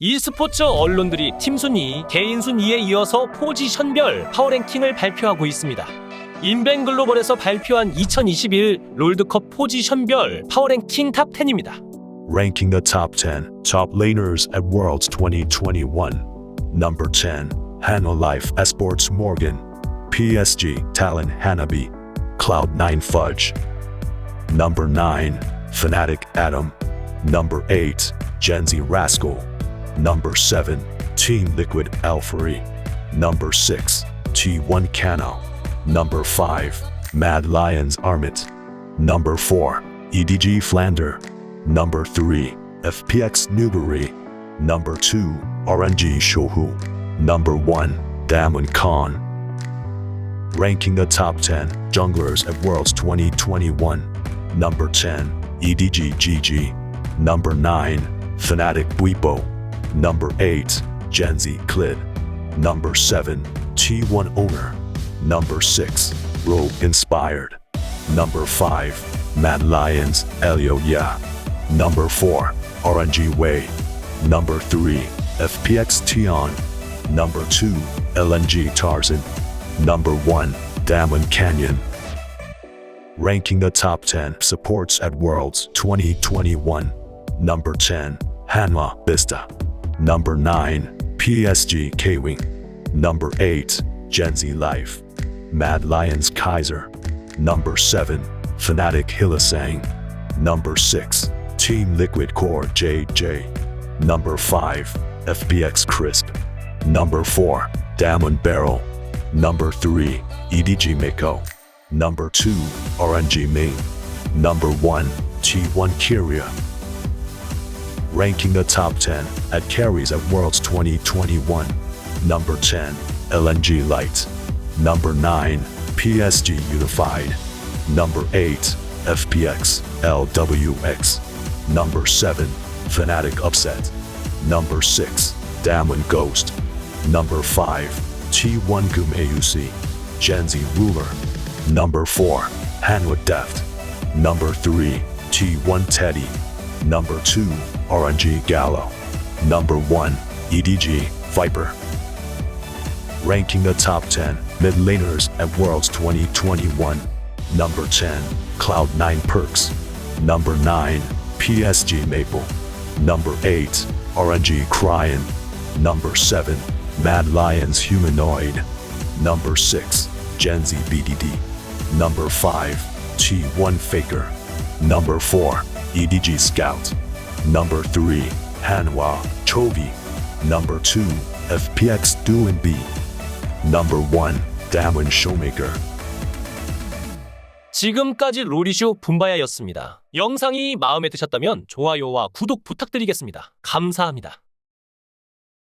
e스포츠 언론들이 팀 순위, 개인 순위에 이어서 포지션별 파워랭킹을 발표하고 있습니다. 인벤 글로벌에서 발표한 2021 롤드컵 포지션별 파워랭킹 탑 10입니다. ranking the top 10 top laners at Worlds 2021. Number 10, Hano Life Esports Morgan, PSG Talon Hanabi, Cloud9 Fudge. Number 9, Fnatic Adam. Number 8, Gen Z Rascal. Number 7, Team Liquid Alphery. Number 6, T1 Cano. Number 5, Mad Lions Armit. Number 4, EDG Flander. Number 3, FPX Newbury. Number 2, RNG Shohu. Number 1, Damon Khan. Ranking the top 10 junglers at Worlds 2021. Number 10, EDG GG. Number 9, Fnatic Buipo. Number 8, Gen Z Clid. Number 7, T1 Owner. Number 6, Rogue Inspired. Number 5, Mad Lions Elio Ya. Number 4, RNG Way. Number 3, FPX Tion. Number 2, LNG Tarzan. Number 1, Damon Canyon. Ranking the top 10 supports at Worlds 2021. Number 10, Hanma Vista. Number 9, PSG K-Wing. Number 8, Gen Z Life. Mad Lions Kaiser. Number 7, Fnatic Hillisang. Number 6, Team Liquid Core JJ. Number 5, FBX Crisp. Number 4, Damon Barrel. Number 3, EDG Miko. Number 2, RNG Ming. Number 1, T1 Kyria. Ranking the top 10 at carries at Worlds 2021. Number 10, LNG Light. Number 9, PSG Unified. Number 8, FPX LWX. Number 7, Fnatic Upset. Number 6, Damon Ghost. Number 5, T1 Gum AUC. Gen Z Ruler. Number 4, Hanwood Deft. Number 3, T1 Teddy. Number 2, RNG Gallo. Number 1, EDG Viper. Ranking the top 10 mid laners at Worlds 2021. Number 10, Cloud9 Perks. Number 9, PSG Maple. Number 8, RNG Cryan. Number 7, Mad Lions Humanoid. Number 6, Gen Z BDD. Number 5, T1 Faker. Number 4, EDG Scout. Number 3, Hanwha Chovy. Number 2, FPX Do and B. Number 1, Damon Showmaker. 지금까지 로리쇼 분바야였습니다. 영상이 마음에 드셨다면 좋아요와 구독 부탁드리겠습니다. 감사합니다.